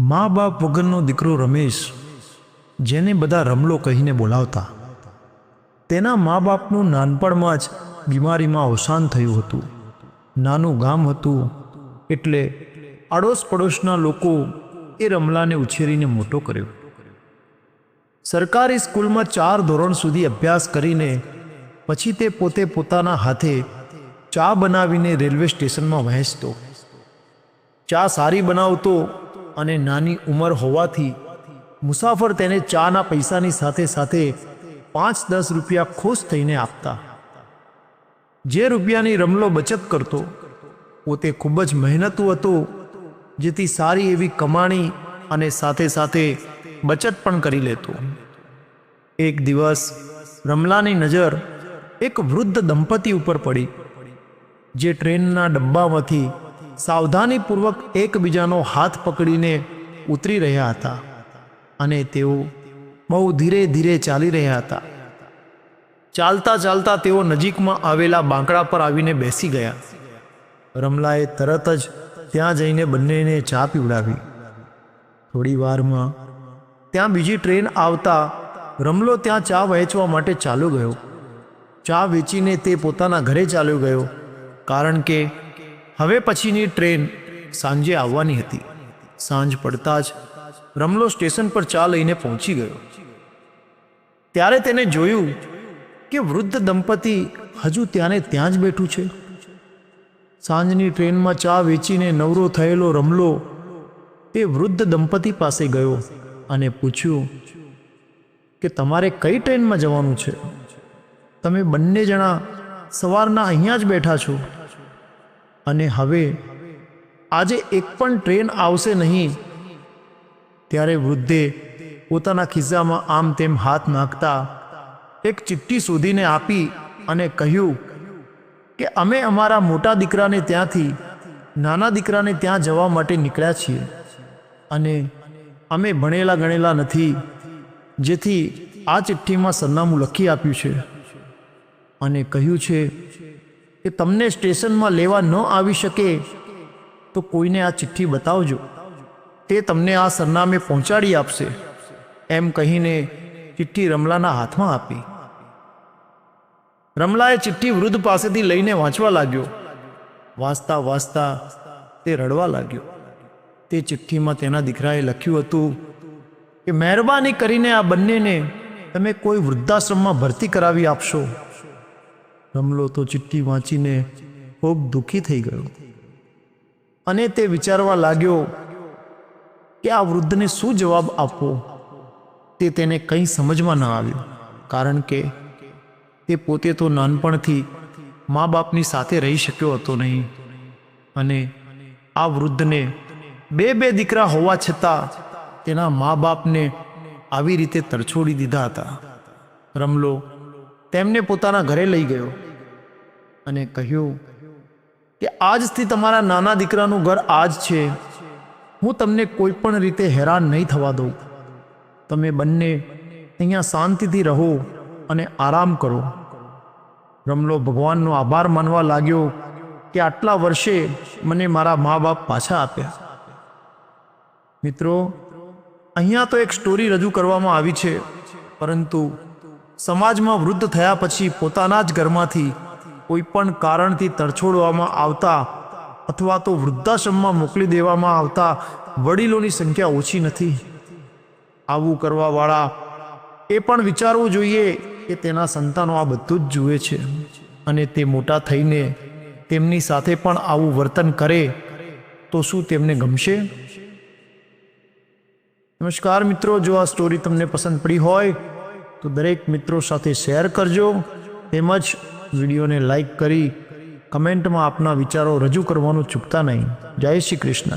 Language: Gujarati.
મા બાપ વગરનો દીકરો રમેશ, જેને બધા રમલો કહીને બોલાવતા, તેના મા બાપનું નાનપણમાં જ બીમારીમાં અવસાન થયું હતું. નાનું ગામ હતું, એટલે આડોશ પડોશના લોકો એ રમલાને ઉછેરીને મોટો કર્યો. સરકારી સ્કૂલમાં ચાર ધોરણ સુધી અભ્યાસ કરીને પછી તે પોતે પોતાના હાથે ચા બનાવીને રેલવે સ્ટેશનમાં વહેંચતો. ચા સારી બનાવતો અને નાની ઉંમર હોવાથી મુસાફર તેને ચાના પૈસાની સાથે સાથે પાંચ દસ રૂપિયા ખુશ થઈને આપતા. જે રૂપિયાની રમલો બચત કરતો, પોતે ખૂબ જ મહેનતુ હતો, જેથી સારી એવી કમાણી અને સાથે સાથે બચત પણ કરી લેતો. એક દિવસ રમલાની નજર એક વૃદ્ધ દંપતી ઉપર પડી, જે ટ્રેનના ડબ્બામાંથી સાવધાનીપૂર્વક એકબીજાનો હાથ પકડીને ઉતરી રહ્યા હતા અને તેઓ બહુ ધીરે ધીરે ચાલી રહ્યા હતા. ચાલતા ચાલતા તેઓ નજીકમાં આવેલા બાંકડા પર આવીને બેસી ગયા. રમલાએ તરત જ ત્યાં જઈને બંનેને ચા પીવડાવી. થોડી વારમાં ત્યાં બીજી ટ્રેન આવતા રમલો ત્યાં ચા વહેંચવા માટે ચાલુ ગયો. ચા વેચીને તે પોતાના ઘરે ચાલ્યો ગયો, કારણ કે હવે પછીની ટ્રેન સાંજે આવવાની હતી. સાંજ પડતા જ રમલો સ્ટેશન પર ચા લઈને પહોંચી ગયો. ત્યારે તેને જોયું કે વૃદ્ધ દંપતી હજુ ત્યાંને ત્યાં જ બેઠું છે. સાંજની ટ્રેનમાં ચા વેચીને નવરો થયેલો રમલો તે વૃદ્ધ દંપતી પાસે ગયો અને પૂછ્યું કે તમારે કઈ ટ્રેનમાં જવાનું છે? તમે બંને જણા સવારના અહીંયા જ બેઠા છો. અને હવે આજે એક પણ ટ્રેન આવશે નહીં. ત્યારે વૃદ્ધે પોતાના ખિસ્સામાં આમ તેમ હાથ નાખતા એક ચિઠ્ઠી શોધીને આપી અને કહ્યું કે અમે અમારા મોટા દીકરાને ત્યાંથી નાના દીકરાને ત્યાં જવા માટે નીકળ્યા છીએ અને અમે ભણેલા ગણેલા નથી, જેથી આ ચિઠ્ઠીમાં સરનામું લખી આપ્યું છે. અને કહ્યું છે કે તમને સ્ટેશનમાં લેવા ન આવી શકે, તો કોઈને આ ચિઠ્ઠી બતાવજો. તે તમને આ સરનામે પહોંચાડી આપશે. એમ કહીને ચિઠ્ઠી રમલાના હાથમાં આપી. રમલાએ ચિઠ્ઠી વૃદ્ધ પાસેથી લઈને વાંચવા લાગ્યો. વાંચતા વાંચતા તે રડવા લાગ્યો. તે ચિઠ્ઠીમાં તેના દીકરાએ લખ્યું હતું કે, મહેરબાની કરીને આ બંનેને તમે કોઈ વૃદ્ધાશ્રમમાં ભરતી કરાવી આપશો. રમલો તો ચિઠ્ઠી વાંચીને ખૂબ દુઃખી થઈ ગયો. અને તે વિચારવા લાગ્યો કે આ વૃદ્ધને શું જવાબ આપવો? તે તેને કંઈ સમજમાં ન આવ્યું, કારણ કે તે પોતે તો નાનપણથી મા બાપની સાથે રહી શક્યો હતો નહીં. અને આ વૃદ્ધને બે બે દીકરા હોવા છતાં તેના મા બાપને આવી રીતે તરછોડી દીધા હતા. રમલો તેમને પોતાના ઘરે લઈ ગયો અને કહ્યું કે આજથી તમારા નાના દીકરાનું ઘર આજ છે. હું તમને કોઈ પણ રીતે હેરાન નહીં થવા દઉં. તમે બંને અહીંયા શાંતિથી રહો અને આરામ કરો. રમલો, ભગવાનનો આભાર માનવા લાગ્યો કે આટલા વર્ષે મને મારા મા બાપ પાછા આપ્યા. મિત્રો, અહીંયા તો એક સ્ટોરી રજૂ કરવામાં આવી છે, પરંતુ સમાજમાં વૃદ્ધ થયા પછી પોતાના જ ઘરમાંથી કોઈ પણ કારણથી તરછોડવામાં આવતા અથવા તો વૃદ્ધાશ્રમમાં મોકલી દેવામાં આવતા વડીલોની સંખ્યા ઓછી નથી. આવું કરવાવાળા એ પણ વિચારવું જોઈએ કે તેના સંતાનો આ બધું જ જુએ છે અને તે મોટા થઈને તેમની સાથે પણ આવું વર્તન કરે તો શું તેમને ગમશે? નમસ્કાર મિત્રો, જો આ સ્ટોરી તમને પસંદ પડી હોય તો દરેક મિત્રો સાથે શેર કરજો. તેમજ વિડીયોને લાઈક કરી કમેન્ટમાં આપના વિચારો રજૂ કરવાનું ચૂકતા નહીં. જય શ્રી કૃષ્ણ.